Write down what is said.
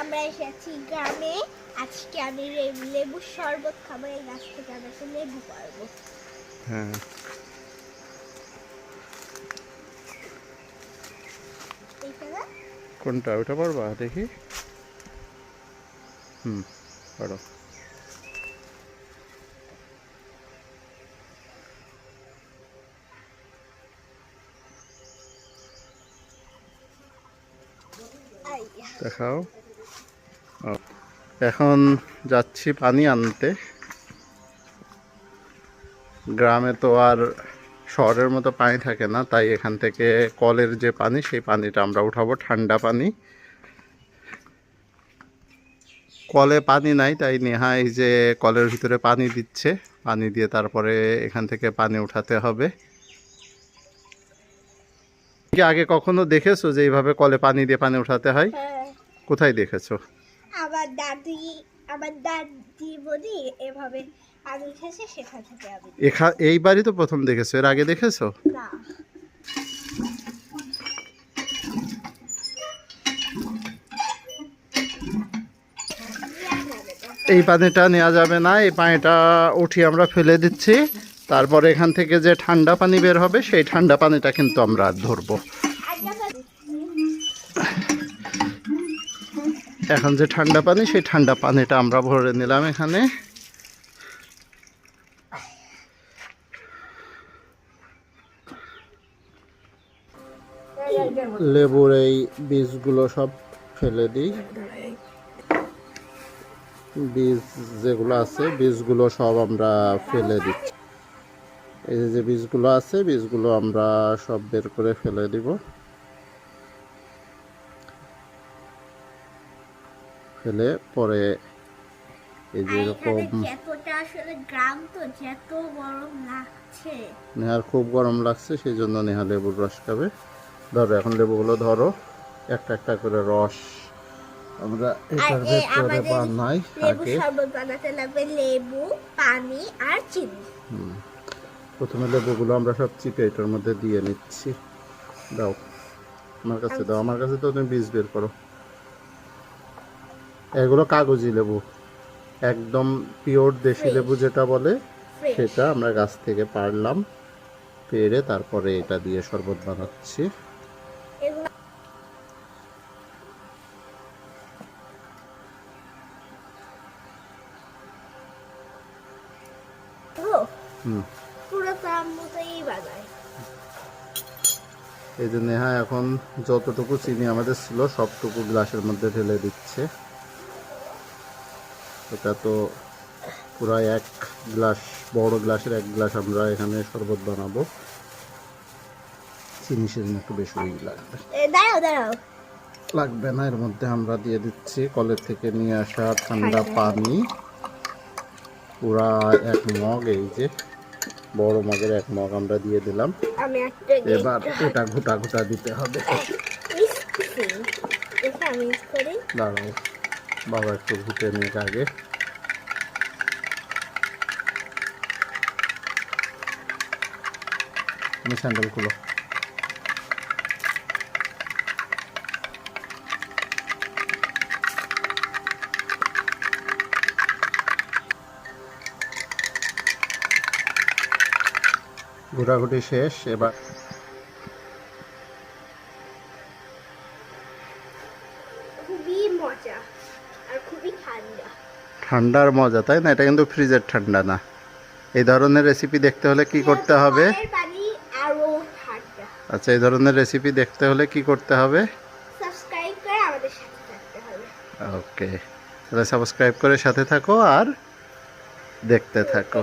আমরা এসেছি গ্রামে। আজকে আমি লেবুর শরবত খাব এই গাছ থেকে আমরা একটা লেবু পারব। হ্যাঁ। কোনটা ওটা পারবা? দেখি। হুম পারো। দেখাও। এখন যাচ্ছি পানি আনতে। গ্রামে তো আর শহরের মতো পানি থাকে না তাই এখান থেকে কলের যে পানি সেই পানিটা আমরা উঠাবো ঠান্ডা পানি। কলে পানি নাই তাই নেহা এই যে কলের ভিতরে পানি দিচ্ছে পানি দিয়ে তারপরে এখান থেকে পানি উঠাতে হবে। আগে কখনো দেখেছ যে এইভাবে কলে পানি দিয়ে পানি উঠাতে হয়? হ্যাঁ। কোথায় দেখেছ? আমার দাদি আমার দাদি বলি এভাবে পানি উঠেছে সেখান থেকে আমি এখা এইবারই তো প্রথম দেখেছ এর আগে দেখেছ? না। এই পানিটা নেওয়া যাবে না এই পানিটা উঠিয়ে আমরা ফেলে দিচ্ছি। তারপর এখান থেকে যে ঠান্ডা পানি বের হবে সেই ঠান্ডা পানিটা কিন্তু আমরা ধরবো। এখন যে ঠান্ডা পানি, সেই ঠান্ডা পানিটা আমরা ভরে নিলাম এখানে। লেবুর এই বীজগুলো সব ফেলে দিই। বীজ যেগুলো আছে, বীজগুলো সব আমরা ফেলে দিচ্ছি। এই যে বীজগুলো আছে, বীজগুলো আমরা সব বের করে ফেলে দিব। ফেলে পরে এই যে এরকম আসলে গ্রাম তো যত গরম লাগছে। নেহার খুব গরম লাগছে সেই জন্য নেহা লেবুর রস খাবে। ধরো এখন লেবুগুলো ধরো একটা একটা করে রস আমরা এটার ভেতরে বানাই লেবু আগে শরবত বানাতে লাগবে লেবু পানি আর চিনি। প্রথমে লেবুগুলো আমরা সব চিপে এটার মধ্যে দিয়ে নিচ্ছি। দাও। আমার কাছে দাও আমার কাছে তো তুমি বীজ বের করো। এগুলো কাগজি লেবু। একদম পিওর দেশি লেবু যেটা বলে সেটা আমরা গাছ থেকে পারলাম পেরে তারপরে এটা দিয়ে শরবত বানাচ্ছি। এই যে নেহা এখন যতটুকু চিনি আমাদের ছিল সবটুকু গ্লাসের মধ্যে ঢেলে দিচ্ছে। এটা তো পুরো এক গ্লাস বড় গ্লাসের এক গ্লাস আমরা এখানে শরবত বানাবো। চিনি সেদিন একটু বেশি লাগবে। লাগবে না এর মধ্যে আমরা দিয়ে দিচ্ছি কলের থেকে নিয়ে আসা ঠান্ডা পানি। পুরা এক মগ এই যে বড় মগের এক মগ আমরা দিয়ে দিলাম। এবার এটা ঘুটা ঘুটা দিতে হবে। করি। দাঁড়াও। বাবা একটু ঘুটে নিক আগে। স্যান্ডেল খুলো। ঘোরাঘুটি শেষ এবার খুবই মজা। ঠান্ডার মজা তাই না? এটা কিন্তু ফ্রিজের ঠান্ডা না। এই ধরনের রেসিপি দেখতে হলে কি করতে হবে? আচ্ছা এই ধরনের রেসিপি দেখতে হলে কি করতে হবে? সাবস্ক্রাইব করে আমাদের সাথে থাকতে হবে। ওকে তাহলে সাবস্ক্রাইব করে সাথে থাকো আর দেখতে থাকো।